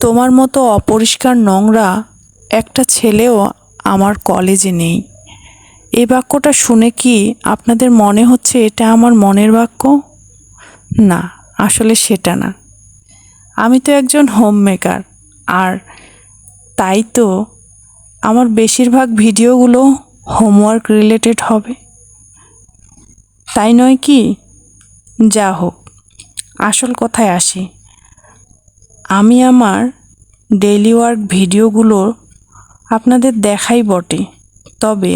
তোমার মতো অপরিষ্কার নোংরা একটা ছেলেও আমার কলেজে নেই। এই বাক্যটা শুনে কি আপনাদের মনে হচ্ছে এটা আমার মনের বাক্য? না, আসলে সেটা না। আমি তো একজন হোম মেকার আর তাই তো আমার বেশিরভাগ ভিডিওগুলো হোমওয়ার্ক রিলেটেড হবে। তাই নয় কি? যা হোক আসল কথায় আসি। আমি আমার ডেইলি ওয়ার্ক ভিডিওগুলো আপনাদের দেখাই বটে। তবে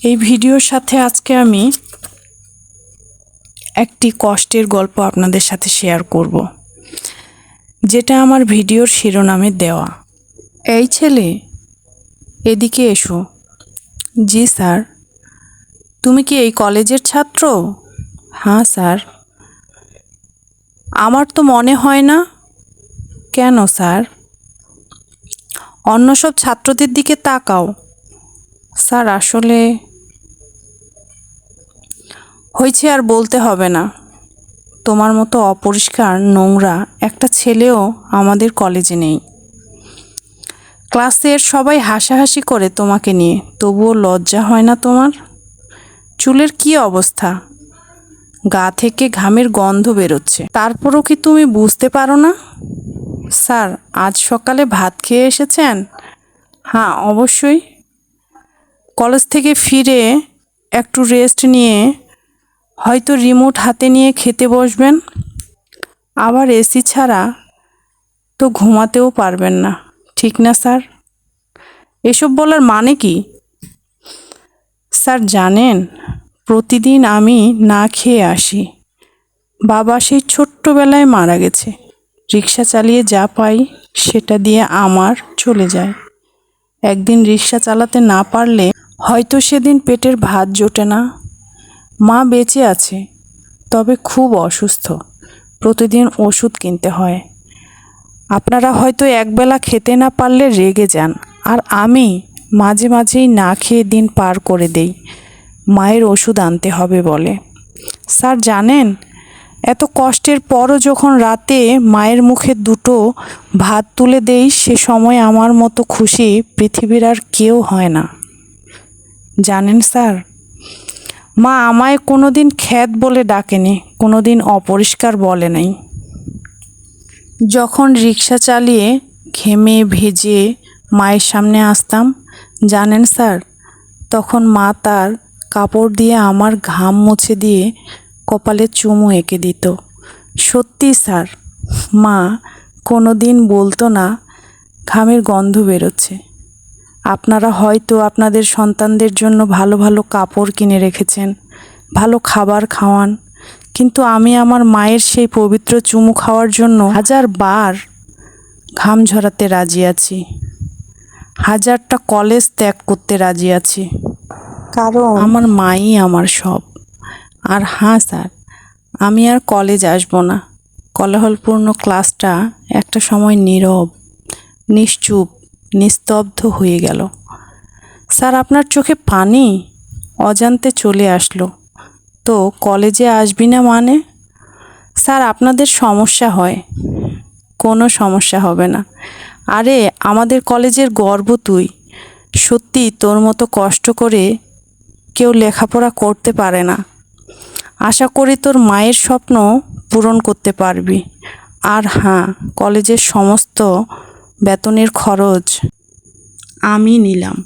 এই ভিডিওর সাথে আজকে আমি একটি কষ্টের গল্প আপনাদের সাথে শেয়ার করব, যেটা আমার ভিডিওর শিরোনামে দেওয়া। এই ছেলে, এদিকে এসো। জি স্যার, তুমি কি এই কলেজের ছাত্র? হ্যাঁ স্যার। আমার তো মনে হয় না কেন, স্যার? অন্য সব ছাত্রদের দিকে তাকাও। স্যার, আসলে হয়েছে আর বলতে হবে না। তোমার মতো অপরিষ্কার নোংরা একটা ছেলেও আমাদের কলেজে নেই। ক্লাসের সবাই হাসাহাসি করে তোমাকে নিয়ে, তবুও লজ্জা হয় না তোমার? চুলের কি অবস্থা? গা থেকে ঘামের গন্ধ বেরোচ্ছে। তারপরও কি তুমি বুঝতে পারো না? স্যার, আজ সকালে ভাত খেয়ে এসেছেন? হ্যাঁ অবশ্যই। কলেজ থেকে ফিরে একটু রেস্ট নিয়ে হয়তো রিমোট হাতে নিয়ে খেতে বসবেন। আবার এসি ছাড়া তো ঘুমাতেও পারবেন না। ঠিক না, স্যার? এসব বলার মানে কি? স্যার, জানেন, প্রতিদিন আমি না খেয়ে আসি। বাবা সেই ছোট্টবেলায় মারা গেছে। রিক্সা চালিয়ে যা পাই, সেটা দিয়ে আমার চলে যায়। একদিন রিক্সা চালাতে না পারলে হয়তো সেদিন পেটের ভাত জোটে না। মা বেঁচে আছে, তবে খুব অসুস্থ। প্রতিদিন ওষুধ কিনতে হয়। আপনারা হয়তো একবেলা খেতে না পারলে রেগে যান। আর আমি মাঝে মাঝেই না খেয়ে দিন পার করে দেই। মায়ের ওষুধ আনতে হবে বলে। স্যার জানেন এত কষ্টের পরও যখন রাতে মায়ের মুখে দুটো ভাত তুলে দেই, সে সময় আমার মতো খুশি পৃথিবীর আর কেউ হয় না। জানেন স্যার, মা আমায় কোনো দিন খ্যাত বলে ডাকেনি কোনো দিন অপরিষ্কার বলে নাই। যখন রিক্সা চালিয়ে ঘেমে ভেজে মায়ের সামনে আসতাম, জানেন স্যার, তখন মা তার কাপড় দিয়ে আমার ঘাম মুছে দিয়ে কপালে চুমু এঁকে দিত। সত্যি স্যার মা কোনো দিন বলতো না ঘামের গন্ধ বেরোচ্ছে। আপনারা হয়তো আপনাদের সন্তানদের জন্য ভালো ভালো কাপড় কিনে রেখেছেন ভালো খাবার খাওয়ান কিন্তু আমি আমার মায়ের সেই পবিত্র চুমু খাওয়ার জন্য হাজার বার ঘাম ঝরাতে রাজি আছি। হাজারটা কলেজ ত্যাগ করতে রাজি আছি। কারণ আমার মাই আমার সব। আর হ্যাঁ স্যার, আমি আর কলেজ আসব না। কোলাহলপূর্ণ ক্লাসটা একটা সময় নীরব, নিশ্চুপ, নিস্তব্ধ হয়ে গেল। স্যার, আপনার চোখে পানি? অজান্তে চলে আসলো। তো কলেজে আসবি না মানে? স্যার, আপনাদের সমস্যা হয়। কোনো সমস্যা হবে না। আরে, আমাদের কলেজের গর্ব তুই। সত্যি তোর মতো কষ্ট করে কেউ লেখাপড়া করতে পারে না। আশা করি তোর মায়ের স্বপ্ন পূরণ করতে পারবি। আর হ্যাঁ কলেজের সমস্ত বেতনের খরচ আমি নিলাম।